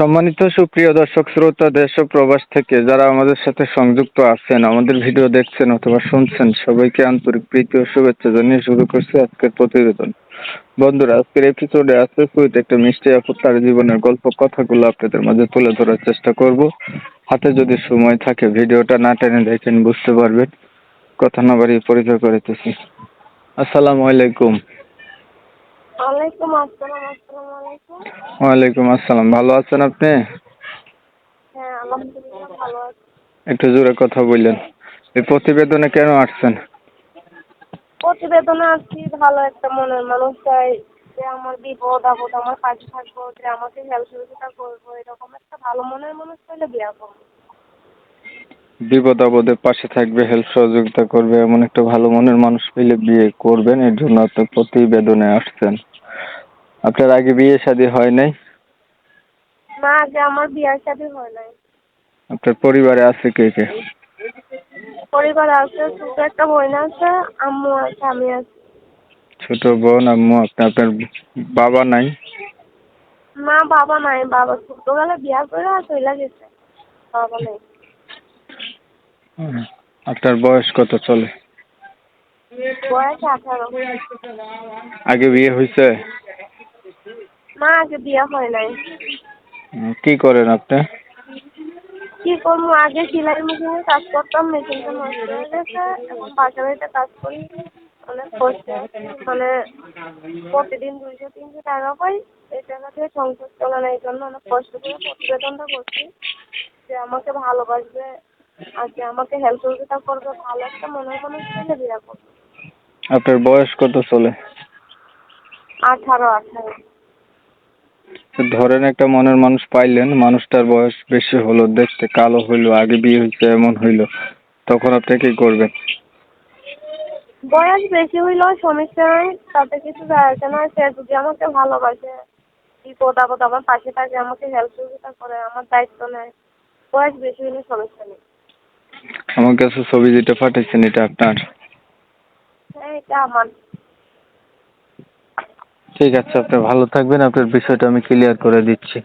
সম্মানিত সুপ্রিয় দর্শক, শ্রোতা, দেশ ও প্রবাস থেকে যারা আমাদের সাথে সংযুক্ত আছেন, আমাদের ভিডিও দেখছেন অথবা শুনছেন, সবাইকে আন্তরিক প্রীতি ও শুভেচ্ছা জানিয়ে শুরু করছে আজকের প্রতিবেদন। বন্ধুরা, আজকের এপিসোডে আছে সুইট একটা মিষ্টি আপু, তার জীবনের গল্প, কথাগুলো আপনাদের মাঝে তুলে ধরার চেষ্টা করব। হাতে যদি সময় থাকে, ভিডিওটা না টেনে দেখেন, বুঝতে পারবেন। কথা না বাড়িয়ে পরিচয় করিতেছি। আসসালামু আলাইকুম। ওয়ালাইকুম আসসালাম আসসালামু আলাইকুম। ওয়ালাইকুম আসসালাম ভালো আছেন আপনি? হ্যাঁ আলহামদুলিল্লাহ ভালো আছি। একটু জোরে কথা বললেন। এই প্রতিবেদনে কেন আসছেন? প্রতিবেদনে আছি ভালো একটা মনের মানুষ চাই যে আমার বিপদ আপদ আমার পাশে থাকব যে আমাকে হেল্প সহযোগিতা করব এরকম একটা ভালো মনের মানুষ পেলে বিয়া করব। বিপদ আপদে পাশে থাকবে হেল্প সহযোগিতা করবে এমন একটা ভালো মনের মানুষ পেলে বিয়ে করবেন এর জন্য প্রতিবেদনে আসছেন। আপনার আগে বিয়ে শাদী হয় নাই? না আগে আমার বিয়ার শাদী হয় নাই। আপনার পরিবারে আছে কে কে? পরিবার আছে ছোট একটা বোন আছে আম্মু আছে আমি আছি। ছোট বোন আম্মু আপনি আপনার বাবা নাই? মা বাবা নাই বাবা ছোটবেলা বিয়া করে চলে গেছে বাবা নাই। আপনার বয়স কত চলে? বয়স আঠারো। আগে বিয়ে হয়েছে? আগে বিয়া হয় নাই। কি করেন আপনি? কি করব আগে সেলাই মেশিনে কাজ করতাম মেশিনটা নষ্ট হয়ে গেছে এখন বাসা বাড়িতে কাজ করি। অনেক কষ্ট মানে প্রতিদিন দুইশো তিনশো টাকা পাই। এই টাকা দিয়ে সংসার চলে না এই জন্য অনেক কষ্ট করে প্রতিবেদনটা করছি। যে আমাকে ভালোবাসবে আর যে আমাকে হেল্প সহযোগিতা করবে ভালো একটা মনের মানুষ ছেলে বিয়ে করবে। আপনার বয়স কত চলে? আঠারো আঠারো। ধরেন একটা মনের মানুষ পাইলেন মানুষটার বয়স বেশি হলো দেখতে কালো হইল আগে বিয়ে হয়েছে এমন হইল তখন আপনি কি করবেন? বয়স বেশি হইলেও সমস্যা নাই তাতে কিছু যায় আসে না সে যদি আমাকে ভালোবাসে বিপদ আপদ আমার পাশে থাকে আমাকে হেল্প সহযোগিতা করে আমার দায়িত্ব নেয়। বয়স বেশি হইলে সমস্যা নেই। আমার কাছে ছবি যেটা পাঠাইছেন এটা আপনার? হ্যাঁ এটা আমার। ঠিক আছে, আপনি ভালো থাকবেন, আপনার বিষয়টা আমি ক্লিয়ার করে দিচ্ছি।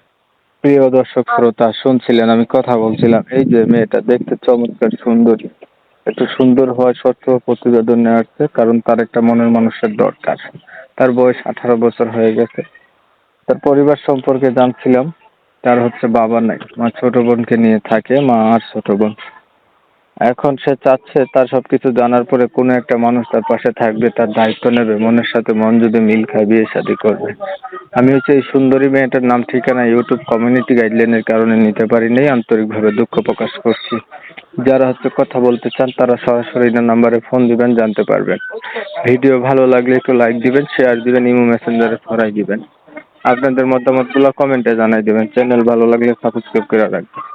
প্রিয় দর্শক, শ্রোতা, শুনছিলেন, আমি কথা বলছিলাম, এই যে মেয়েটা দেখতে চমৎকার সুন্দরী। একটু সুন্দর হওয়া সত্ত্বেও প্রতিবেদন নিয়ে আসছে কারণ তার একটা মনের মানুষের দরকার। তার বয়স আঠারো বছর হয়ে গেছে। তার পরিবার সম্পর্কে জানছিলাম, তার হচ্ছে বাবা নাই। মা ছোট বোনকে নিয়ে থাকে, মা আর ছোট বোন। এখন সে চাচ্ছে তার সবকিছু জানার পরে কোনো একটা মানুষ তার পাশে থাকবে, তার দায়িত্ব নেবে, মনের সাথে মন যদি মিল খায় বিয়ে শাদী করবে। আমি হচ্ছে এই সুন্দরী মেয়েটার নাম ঠিকানা ইউটিউব কমিউনিটি গাইডলাইনের কারণে নিতে পারিনি, আন্তরিকভাবে দুঃখ প্রকাশ করছি। যারা হচ্ছে কথা বলতে চান, তারা সরাসরি না নাম্বারে ফোন দিবেন, জানতে পারবেন। ভিডিও ভালো লাগলে একটু লাইক দিবেন শেয়ার দিবেন, ইমো মেসেঞ্জারে ছড়াই দিবেন। আপনাদের মতামতগুলো কমেন্টে জানাই দেবেন। চ্যানেল ভালো লাগলে সাবস্ক্রাইব করে রাখবেন।